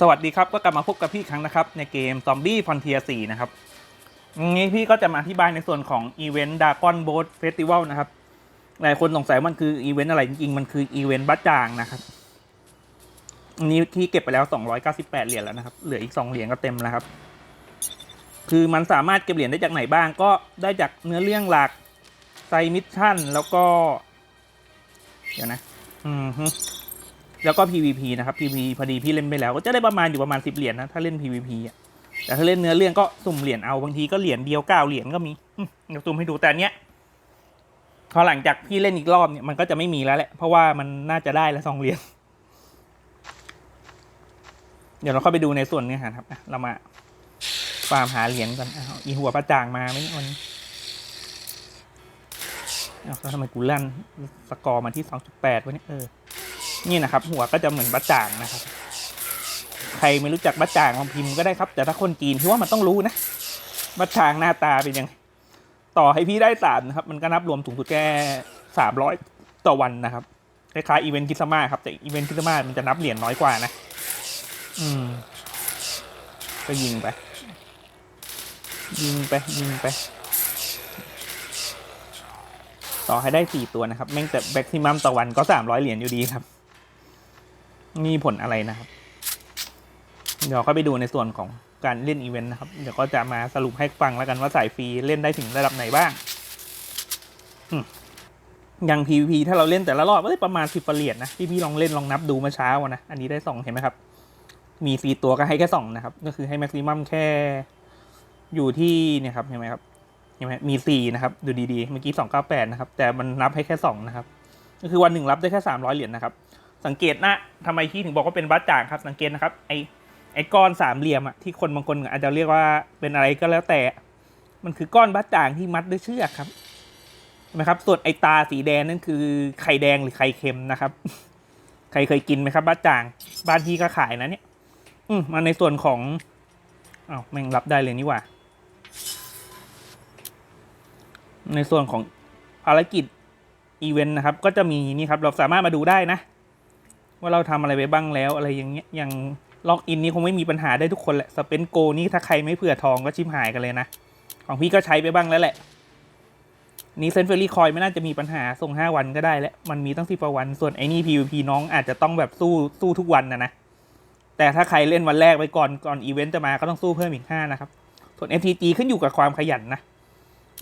สวัสดีครับก็กลับมาพบกับพี่ครั้งนะครับในเกม Zombie Frontier 4นะครับวันนี้พี่ก็จะมาอธิบายในส่วนของอีเวนต์ Dragon Boat Festival นะครับหลายคนสงสัยมันคืออีเวนต์อะไรจริงๆ มันคืออีเวนต์บัตจางนะครับอันนี้ที่เก็บไปแล้ว 298 เหรียญแล้วนะครับ เหลืออีก 2 เหรียญก็เต็มแล้วครับ คือมันสามารถเก็บเหรียญได้จากไหนบ้างก็ได้จากเนื้อเรื่องหลักไซมิชชั่นแล้วก็ เดี๋ยวนะ อืม แล้วก็ PVP นะครับ PVP พอดีพี่เล่นไปแล้ว ก็จะได้ประมาณอยู่ประมาณ 10 เหรียญนะถ้าเล่น PVP อะแต่ถ้าเล่นเนื้อเรื่องก็สุ่มเหรียญเอาบางทีก็เหรียญเดียวเก้าเหรียญก็มีเดี๋ยวสุ่มให้ดูแต่เนี้ยพอหลังจากพี่เล่นอีกรอบเนี่ยมันก็จะไม่มีแล้วแหละเพราะว่ามันน่าจะได้แล้วสองเหรียญเดี๋ยวเราเข้าไปดูในส่วนเนื้อหาครับเรามาฟาร์มหาเหรียญกันอ้าวอีหัวประจางมาไหมวันนี้อ้าวแล้วทำไมกูลั่นสกอร์มาที่2.8วะเนี่ยเออ นี่นะครับ หัวก็จะเหมือนบัจจางนะครับ ใครไม่รู้จักบัจจางลองพิมพ์ก็ได้ครับ แต่ถ้าคนจีนพี่ว่ามันต้องรู้นะบัจจางหน้าตาเป็นยังไงต่อให้พี่ได้สามนะครับ มันก็นับรวมสูงสุดแค่สามร้อยต่อวันนะครับคล้ายๆอีเวนต์คริสต์มาสครับ แต่อีเวนต์คริสต์มาสมันจะนับเหรียญน้อยกว่านะ อืม ก็ยิงไป ยิงไป ยิงไป ต่อให้ได้สี่ตัวนะครับ แม่งแต่แบ็กซิมัมต่อวันก็สามร้อยเหรียญอยู่ดีครับ มีผลอะไรนะครับ เดี๋ยวเข้าไปดูในส่วนของการเล่นอีเวนต์นะครับ เดี๋ยวก็จะมาสรุปให้ฟังแล้วกันว่าสายฟรีเล่นได้ถึงระดับไหนบ้างอย่าง PVP ถ้าเราเล่นแต่ละรอบก็ได้ประมาณสิบเหรียญนะพี่พี่ลองเล่นลองนับดูเมื่อเช้านะ อันนี้ได้สองเห็นไหมครับ มีสี่ตัวก็ให้แค่สองนะครับ ก็คือให้แม็กซิมัมแค่อยู่ที่เนี่ยครับเห็นไหมครับเห็นไหมมีสี่นะครับ ดูดีๆ เมื่อกี้สองเก้าแปดนะครับ แต่มันนับให้แค่สองนะครับ ก็คือวันหนึ่งรับได้แค่สามร้อยเหรียญนะครับ สังเกตนะทำไมพี่ถึงบอกว่าเป็นบัตจ่างครับ สังเกตนะครับไอไอก้อนสามเหลี่ยมอะที่คนบางคนอาจจะเรียกว่าเป็นอะไรก็แล้วแต่ มันคือก้อนบัตจ่างที่มัดด้วยเชือกครับเห็นไหมครับ ส่วนไอตาสีแดงนั่นคือไข่แดงหรือไข่เค็มนะครับ ใครเคยกินไหมครับบัตจ่าง บ้านพี่ก็ขายนะเนี่ย อืมมาในส่วนของอ้าวแม่งรับได้เลยนี่ว่า ในส่วนของภารกิจอีเวนต์นะครับ ก็จะมีนี่ครับ เราสามารถมาดูได้นะ ว่าเราทำอะไรไปบ้างแล้วอะไรอย่างเงี้ยอย่างล็อกอินนี้คงไม่มีปัญหาได้ทุกคนแหละสเปนโกนี่ถ้าใครไม่เผื่อทองก็ชิมหายกันเลยนะ ของพี่ก็ใช้ไปบ้างแล้วแหละ นี่เซนเฟอรี่คอยไม่น่าจะมีปัญหาส่งห้าวันก็ได้แล้ว มันมีตั้งสิบวัน ส่วนไอ้นี่ PVP น้องอาจจะต้องแบบสู้สู้ทุกวันนะนะ แต่ถ้าใครเล่นวันแรกไปก่อนก่อนอีเวนต์จะมาก็ต้องสู้เพิ่มอีกห้านะครับ ส่วน FTG ขึ้นอยู่กับความขยันนะ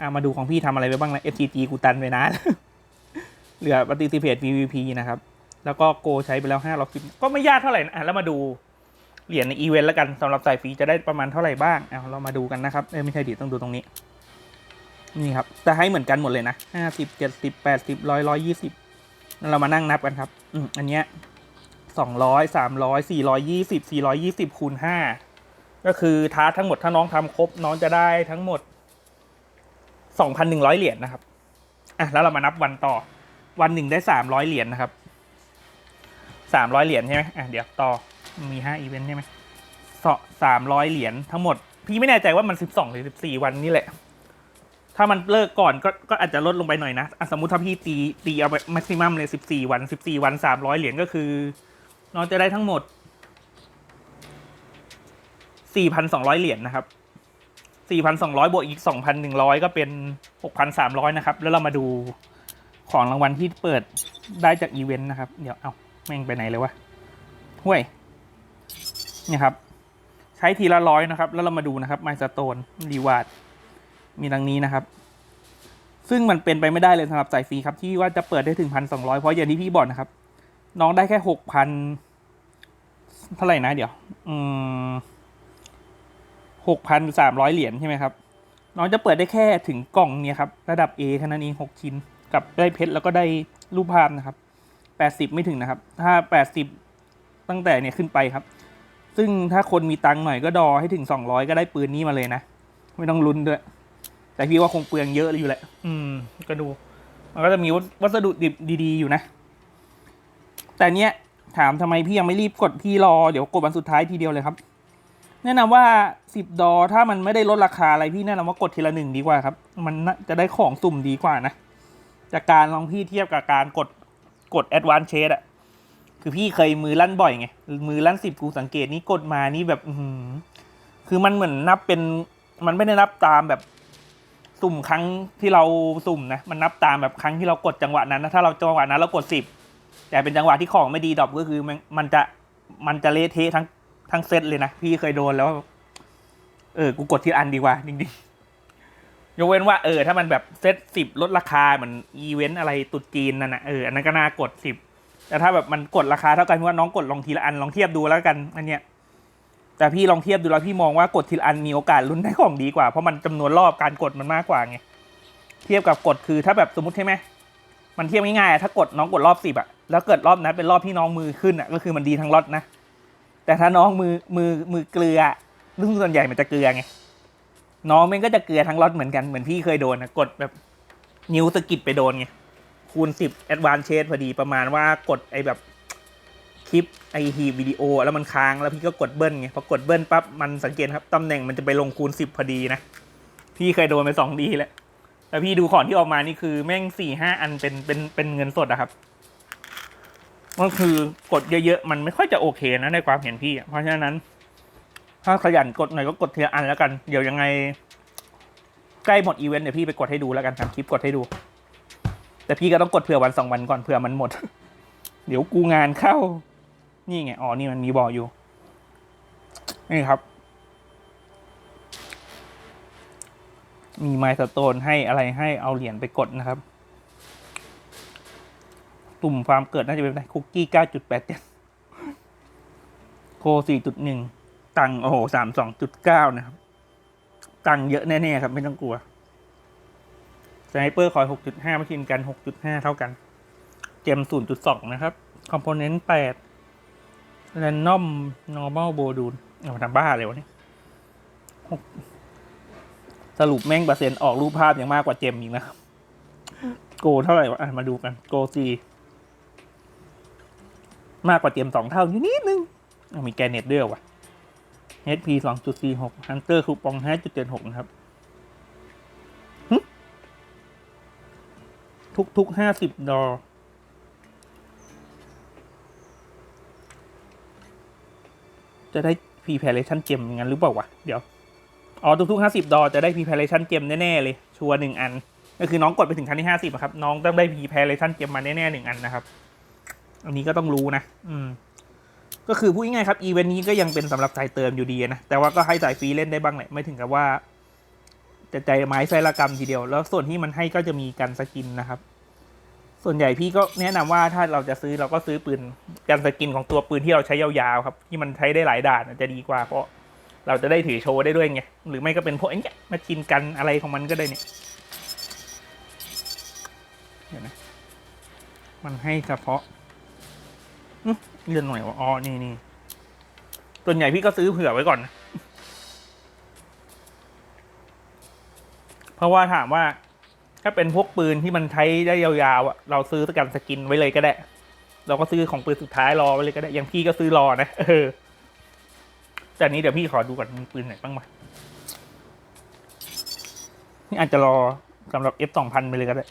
อะมาดูของพี่ทำอะไรไปบ้างแล้ว FTG กูตันไปนะ เหลือ participate PVP นะครับ แล้วก็โกใช้ไปแล้วห้าล็อกสิบก็ไม่ยากเท่าไหร่นะแล้วมาดูเหรียญในอีเวนต์แล้วกันสำหรับสายฟรีจะได้ประมาณเท่าไหร่บ้างเอาเรามาดูกันนะครับเอ้ยไม่ใช่ดิต้องดูตรงนี้ นี่ครับจะให้เหมือนกันหมดเลยนะห้าสิบเจ็ดสิบแปดสิบร้อยร้อยยี่สิบนั่นเรามานั่งนับกันครับอืมอันเนี้ยสองร้อยสามร้อยสี่ร้อยยี่สิบสี่ร้อยยี่สิบคูณห้าก็คือท้าทั้งหมดถ้าน้องทำครบน้องจะได้ทั้งหมดสองพันหนึ่งร้อยเหรียญนะครับอะแล้วเรามานับวันต่อ วันหนึ่งได้สามร้อยเหรียญนะครับ สามร้อยเหรียญใช่ไหมอะเดี๋ยวต่อมีห้าอีเวนต์ใช่ไหมสามร้อยเหรียญทั้งหมด พี่ไม่แน่ใจว่ามันสิบสองหรือสิบสี่วันนี่แหละ ถ้ามันเลิกก่อนก็ก็อาจจะลดลงไปหน่อยนะะสมมุติถ้าพี่ตีตีเอาไปแม็กซิมัมเลยสิบสี่วันสิบสี่วันสามร้อยเหรียญก็คือ น้องจะได้ทั้งหมดสี่พันสองร้อยเหรียญนะครับสี่พันสองร้อยบวกอีกสองพันหนึ่งร้อยก็เป็นหกพันสามร้อยนะครับ แล้วเรามาดูของรางวัลที่เปิดได้จากอีเวนต์นะครับ เดี๋ยวเอา แม่งไปไหนเลยวะห่วยเนี่ยครับ ใช้ทีละร้อยนะครับ แล้วเรามาดูนะครับไมสโตนรีวาร์ดมีดังนี้นะครับ ซึ่งมันเป็นไปไม่ได้เลยสำหรับสายฟรีครับ ที่ว่าจะเปิดได้ถึงพันสองร้อยเพราะอย่างที่พี่บอกนะครับ น้องได้แค่หกพันเท่าไหร่นะเดี๋ยว อืมหกพันสามร้อยเหรียญใช่ไหมครับ น้องจะเปิดได้แค่ถึงกล่องเนี่ยครับ ระดับ A แค่นั้นเองหกชิ้น กับได้เพชรแล้วก็ได้รูปภาพนะครับ แปดสิบไม่ถึงนะครับ ถ้าแปดสิบตั้งแต่เนี่ยขึ้นไปครับ ซึ่งถ้าคนมีตังค์หน่อยก็ดอให้ถึงสองร้อยก็ได้ปืนนี้มาเลยนะ ไม่ต้องลุ้นด้วย แต่พี่ว่าคงเปลืองเยอะเลยอยู่แหละ อืม ก็ดู มันก็จะมีวัสดุดิบดีๆอยู่นะ แต่เนี้ยถามทำไมพี่ยังไม่รีบกดพี่รอเดี๋ยวกดวันสุดท้ายทีเดียวเลยครับ แนะนำว่าสิบดอถ้ามันไม่ได้ลดราคาอะไรพี่แนะนำว่ากดทีละหนึ่งดีกว่าครับ มันจะได้ของสุ่มดีกว่านะจากการลองพี่เทียบกับการกด กด Advance Chase อะคือพี่เคยมือลั่นบ่อยไง มือลั่นสิบกูสังเกตนี่กดมานี่แบบอืคือมันเหมือนนับเป็น มันไม่ได้นับตามแบบสุ่มครั้งที่เราสุ่มนะ มันนับตามแบบครั้งที่เรากดจังหวะนั้นนะถ้าเราจังหวะนั้นเรากดสิบแต่เป็นจังหวะที่ของไม่ดีดรอปก็คือมันมันจะมันจะเละเทะทั้งทั้งเซตเลยนะพี่เคยโดนแล้ว เออ กูกดทีละอันดีกว่าจริงๆ ยกเว้นว่าเออถ้ามันแบบเซตสิบลดราคาเหมือนอีเวนต์อะไรตุดจีนนั่นนะเอออันนั้นก็น่ากดสิบแต่ถ้าแบบมันกดราคาเท่ากันว่าน้องกดลองทีละอันลองเทียบดูแล้วกันอันเนี้ยแต่พี่ลองเทียบดูแล้วพี่มองว่ากดทีละอันมีโอกาสลุ้นได้ของดีกว่าเพราะมันจำนวนรอบการกดมันมากกว่าไงเทียบกับกดคือถ้าแบบสมมติใช่ไหมมันเทียบง่ายๆถ้ากดน้องกดรอบสิบอะแล้วเกิดรอบนั้นเป็นรอบที่น้องมือขึ้นอะก็คือมันดีทั้งรอบนะ แต่ถ้าน้องมือมือมือเกลือซึ่งส่วนใหญ่มันจะเกลือไง น้องแมันก็จะเกลือทั้งรถเหมือนกันเหมือนพี่เคยโดนนะกดแบบนิ้วสะกิดไปโดนไงคูณสิบแอดวานเชสพอดีประมาณว่ากดไอแบบคลิปไอทีวิดีโอ แล้วมันค้างแล้วพี่ก็กดเบิ้ลไงพอกดเบิ้ลปั๊บมันสังเกตครับตำแหน่งมันจะไปลงคูณสิบพอดีนะพี่เคยโดนไปสองดีแล้วแต่พี่ดูของที่ออกมานี่คือแม่งสี่ห้าอันเป็นเป็นเป็นเงินสดอะครับก็คือกดเยอะๆ มันไม่ค่อยจะโอเคนะในความเห็นพี่ เพราะฉะนั้น ถ้าขยันกดหน่อยก็กดทีละอันแล้วกัน เดี๋ยวยังไง ใกล้หมดอีเวนต์เดี๋ยวพี่ไปกดให้ดูแล้วกันทำคลิปกดให้ดู แต่พี่ก็ต้องกดเผื่อวันสองวันก่อนเผื่อมันหมด เดี๋ยวกูงานเข้า นี่ไง อ๋อ นี่มันมีบออยู่ นี่ครับ มีไมล์สโตนให้อะไรให้เอาเหรียญไปกดนะครับ ตุ่มฟาร์มเกิดน่าจะเป็นอะไรคุกกี้เก้าจุดแปดเจ็ดโคสี่จุดหนึ่ง ตังโอ้โหสามสองจุดเก้านะครับ ตังเยอะแน่ๆครับ ไม่ต้องกลัวสไนเปอร์คอยหกจุดห้ามาชินกันหกจุดห้าเท่ากัน เจมศูนย์จุดสองนะครับ คอมโพเนนต์แปดแรนนอมนอร์ม l ลโบดูลเอามาทำบ้าเลยวะเนี่ยหกสรุปแม่งเปอร์เซ็นต์ออกรูปภาพยังมากกว่าเจมอีกนะครับ โกเท่าไหร่วะอะมาดูกัน โกซีมากกว่าเจมสองเท่าอยู่นิดนึงมีแกเน็ตด้วยวะ HP สองจุดสี่หกฮันเตอร์คูปองห้าจุดเจ็ดหกนะครับ ทุกทุกห้าสิบดอลจะได้ preparation เจมอย่างนั้นหรือเปล่าวะ เดี๋ยว อ๋อ ทุกๆห้าสิบดอลจะได้ preparation เจมแน่ ๆ เลย ชัวร์หนึ่งอัน ก็คือน้องกดไปถึงชั้นที่ห้าสิบครับ น้องต้องได้ preparation เจมมาแน่ๆหนึ่งอันนะครับ อันนี้ก็ต้องรู้นะ อืม ก็คือพูดง่ายๆครับอีเวนต์นี้ก็ยังเป็นสำหรับสายเติมอยู่ดีนะ แต่ว่าก็ให้สายฟรีเล่นได้บ้างแหละ ไม่ถึงกับว่าจะใจไม้ไซละกรรมทีเดียว แล้วส่วนที่มันให้ก็จะมีกันสกินนะครับ ส่วนใหญ่พี่ก็แนะนำว่าถ้าเราจะซื้อเราก็ซื้อปืนกันสกินของตัวปืนที่เราใช้ยาวๆครับ ที่มันใช้ได้หลายด่านจะดีกว่าเพราะเราจะได้ถือโชว์ได้ด้วยไง หรือไม่ก็เป็นพวกไอ้เนี้มาชินกันอะไรของมันก็ได้เนี่ยเดี๋ยวนะ มันให้เฉพาะ เลื่อนหน่อยวะอ๋อ นี่นี่ส่วนใหญ่พี่ก็ซื้อเผื่อไว้ก่อนนะเพราะว่าถามว่า ถ้าเป็นพวกปืนที่มันใช้ได้ยาวๆอะเราซื้อสกันสกินไว้เลยก็ได้ เราก็ซื้อของปืนสุดท้ายรอไว้เลยก็ได้ อย่างพี่ก็ซื้อรอนะ เออ แต่นนี้เดี๋ยวพี่ขอดูก่อนมีปืนไหนบ้างมานี่อาจจะรอสำหรับ F สองพันไปเลยก็ได้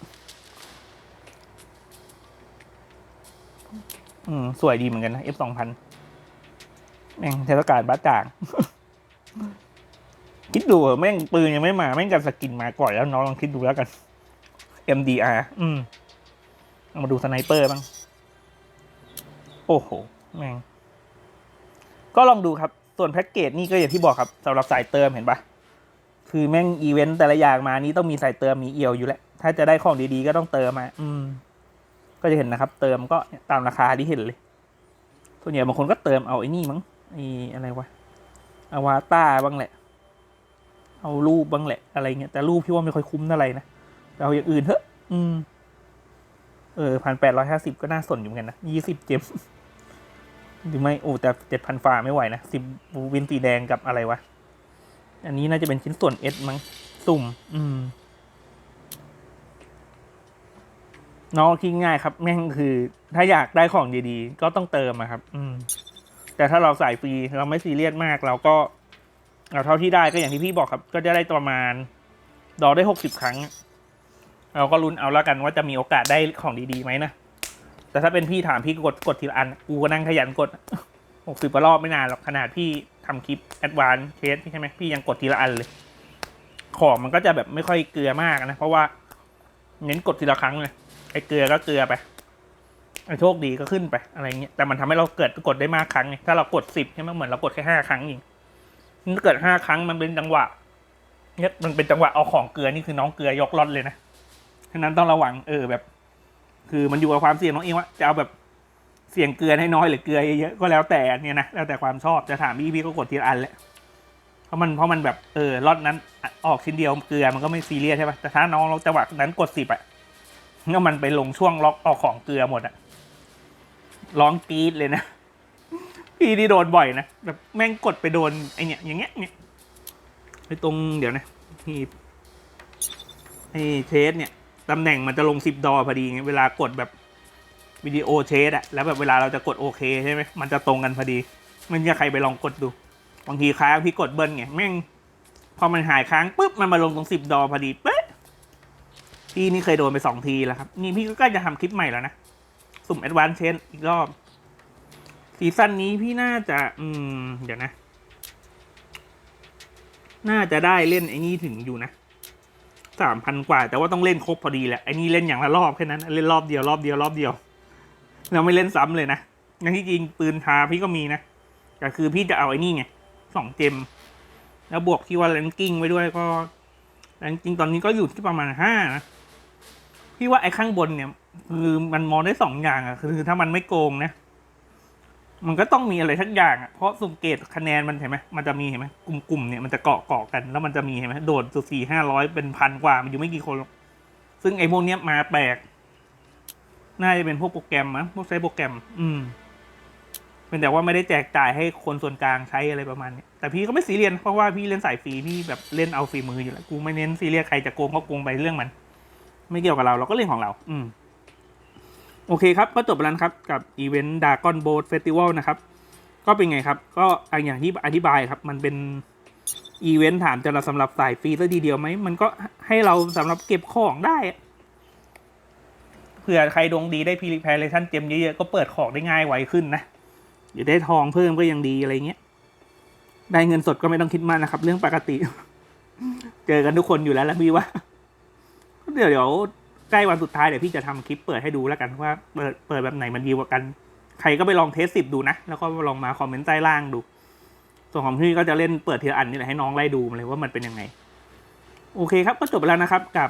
อืม สวยดีเหมือนกันนะ F สองพันแม่งเทศกาลบ้าจ่าง คิดดูเหอะแม่งปืนยังไม่มา แม่งกันสกินมาก่อนแล้วน้องลองคิดดูแล้วกัน MDR อืมเอามาดูสไนเปอร์บ้าง โอ้โห แม่ง ก็ลองดูครับ ส่วนแพ็กเกจนี่ก็อย่างที่บอกครับสำหรับสายเติมเห็นปะคือแม่งอีเวนต์แต่ละอย่างมานี้ต้องมีสายเติมมีเอียวอยู่แล้ว ถ้าจะได้ของดีๆก็ต้องเติมมา อืม ก็จะเห็นนะครับ เติมก็ตามราคาที่เห็นเลยส่วนใหญ่บางคนก็เติมเอาไอ้นี่มั้งไอ้อะไรวะอวาตาบ้างแหละ เอารูปบ้างแหละ อะไรเงี้ยแต่รูปพี่ว่าไม่ค่อยคุ้มเท่าไรนะเอาอย่างอื่นเถอะ อืม เออพันแปดร้อยห้าสิบก็น่าสนอยู่เหมือนกันนะยี่สิบเจมหรือไม่โอ้แต่เจ็ดพันฝ่าไม่ไหวนะสิบวินสีแดงกับอะไรวะ อันนี้น่าจะเป็นชิ้นส่วนเอสมั้ง สุ่ม อืม น้องคิดง่ายครับแม่งคือ ถ้าอยากได้ของดีๆ ก็ต้องเติมอะครับ อืม แต่ถ้าเราใส่ฟรีเราไม่ซีเรียสมาก เราก็เอาเท่าที่ได้ก็อย่างที่พี่บอกครับ ก็จะได้ประมาณ ดอได้หกสิบครั้ง เราก็ลุ้นเอาแล้วกันว่าจะมีโอกาสได้ของดีๆไหมนะแต่ถ้าเป็นพี่ถามพี่ก็กดกดทีละอันกูก็นั่งขยันกดหกสิบกว่ารอบไม่นานหรอกขนาดพี่ทำคลิปแอดวานเคสใช่ไหมพี่ยังกดทีละอันเลย ของมันก็จะแบบไม่ค่อยเกลือมากนะ เพราะว่าเน้นกดทีละครั้งเลย ไอ้เกลือก็เกลือไปไอ้โชคดีก็ขึ้นไปอะไรเงี้ยแต่มันทำให้เราเกิดกดได้มากครั้งไงถ้าเรากดสิบใช่ไหมเหมือนเรากดแค่ห้าครั้งเองถ้าเกิดห้าครั้งมันเป็นจังหวะเนี่ยมันเป็นจังหวะเอาของเกลือนี่คือน้องเกลือยกล็อตเลยนะฉะนั้นต้องระวังเออแบบ คือมันอยู่กับความเสี่ยงน้องเองว่าจะเอาแบบเสี่ยงเกลือให้น้อยหรือเกลือเยอะก็แล้วแต่เนี่ยนะแล้วแต่ความชอบจะถามพี่พี่ก็กดทีละอันแหละเพราะมันเพราะมันแบบเออล็อตนั้นออกชิ้นเดียวเกลือมันก็ไม่ซีเรียสใช่ปะแต่ถ้าน้องเราจังหวะนั้นกดสิบอะ ก็มันไปลงช่วงล็อกออกของเกลือหมดอะร้องกรี๊ดเลยนะ พี่ที่โดนบ่อยนะแบบแม่งกดไปโดนไอเนี่ยอย่างเงี้ยเนี่ยไอตรงเดี๋ยวนะที่ไอเชสเนี่ยตำแหน่งมันจะลงสิบดอพอดีไงเวลากดแบบวิดีโอเชสอะแล้วแบบเวลาเราจะกดโอเคใช่ไหมมันจะตรงกันพอดี มันจะใครไปลองกดดูบางทีค้างพี่กดเบิ้ลไงแม่งพอมันหายค้างปุ๊บมันมาลงตรงสิบดอพอดีป พี่นี่เคยโดนไปสองทีแล้วครับ นี่พี่ก็ใกล้จะทำคลิปใหม่แล้วนะ สุ่มแอดวานเชนอีกรอบ ซีซั่นนี้พี่น่าจะ อืม เดี๋ยวนะ น่าจะได้เล่นไอ้นี่ถึงอยู่นะสามพันกว่า แต่ว่าต้องเล่นครบพอดีแหละไอ้นี่เล่นอย่างละรอบแค่นั้น เล่นรอบเดียวรอบเดียวรอบเดียวเราไม่เล่นซ้ำเลยนะในที่จริงปืนทาพี่ก็มีนะแต่คือพี่จะเอาไอ้นี่ไงสองเจม แล้วบวกที่ว่าแรงกิ้งไว้ด้วยก็แรงกิ้งตอนนี้ก็อยู่ที่ประมาณห้านะ พี่ว่าไอ้ข้างบนเนี่ย คือมันมองได้สองอย่างอะคือถ้ามันไม่โกงนะ มันก็ต้องมีอะไรทักอย่างอะเพราะสุ่มเกตคะแนนมันเห็นไหมมันจะมีเห็นไหมกลุ่มๆเนี่ยมันจะเกาะเกาะกัน แล้วมันจะมีเห็นไหมโดดสี่ห้าร้อยเป็นพันกว่ามันอยู่ไม่กี่คนหรอกซึ่งไอ้พวกเนี้ยมาแปลกน่าจะเป็นพวกโปรแกรมมั้งพวกใช้โปรแกรม อืมเป็นแต่ว่าไม่ได้แจกจ่ายให้คนส่วนกลางใช้อะไรประมาณนี้แต่พี่ก็ไม่ซีเรียสเพราะว่าพี่เล่นสายฟรีพี่แบบเล่นเอาฟรีมืออยู่แล้วกูไม่เน้นซีเรียสใครจะโกงก็โกงไปเรื่องมัน ไม่เกี่ยวกับเราเราก็เล่นของเรา อืมโอเคครับ ก็จบไปแล้วครับกับอีเวนต์ดากอนโบ t เฟสติวัลนะครับ ก็เป็นไงครับ ก็อย่างที่อธิบายครับ มันเป็นอีเวนต์ถามจะเราสำหรับสายฟรีซะทีเดียวไหม มันก็ให้เราสำหรับเก็บของได้เผื่อใครดวงดีได้พีริแพลชันเจมเยอะๆ ก็เปิดของได้ง่ายไวขึ้นนะเดี๋ยวได้ทองเพิ่มก็ยังดีอะไรเงี้ย ได้เงินสดก็ไม่ต้องคิดมากนะครับ เรื่องปกติ เจอกันทุกคนอยู่แล้วแล้วพี่ว่า เดี๋ยวเดี๋ยวใกล้วันสุดท้ายเดี๋ยวพี่จะทำคลิปเปิดให้ดูแล้วกันว่าเปิดเปิดแบบไหนมันดีกว่ากัน ใครก็ไปลองเทสสิบดูนะ แล้วก็ลองมาคอมเมนต์ใต้ล่างดู ส่วนของพี่ก็จะเล่นเปิดเทีละอันนี่แหละให้น้องไล่ดูมาเลยว่ามันเป็นยังไง โอเคครับก็จบไปแล้วนะครับกับ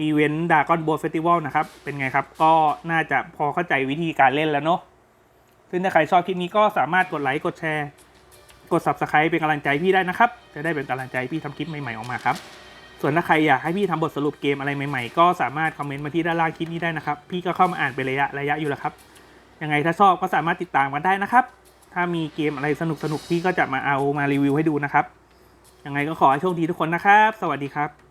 อีเวนต์ดากอนโบเฟสติวัลนะครับ เป็นไงครับ ก็น่าจะพอเข้าใจวิธีการเล่นแล้วเนาะซึ่งถ้าใครชอบคลิปนี้ก็สามารถกดไลค์กดแชร์ กด subscribe เป็นกำลังใจพี่ได้นะครับ จะได้เป็นกำลังใจพี่ทำคลิปใหม่ๆออกมาครับ ส่วนถ้าใครอยากให้พี่ทำบทสรุปเกมอะไรใหม่ๆ ก็สามารถคอมเมนต์มาที่ด้านล่างคลิปนี้ได้นะครับ พี่ก็เข้ามาอ่านเป็นระยะระยะอยู่แล้วครับ ยังไงถ้าชอบก็สามารถติดตามกันได้นะครับ ถ้ามีเกมอะไรสนุกๆพี่ก็จะมาเอามารีวิวให้ดูนะครับ ยังไงก็ขอให้โชคดีทุกคนนะครับ สวัสดีครับ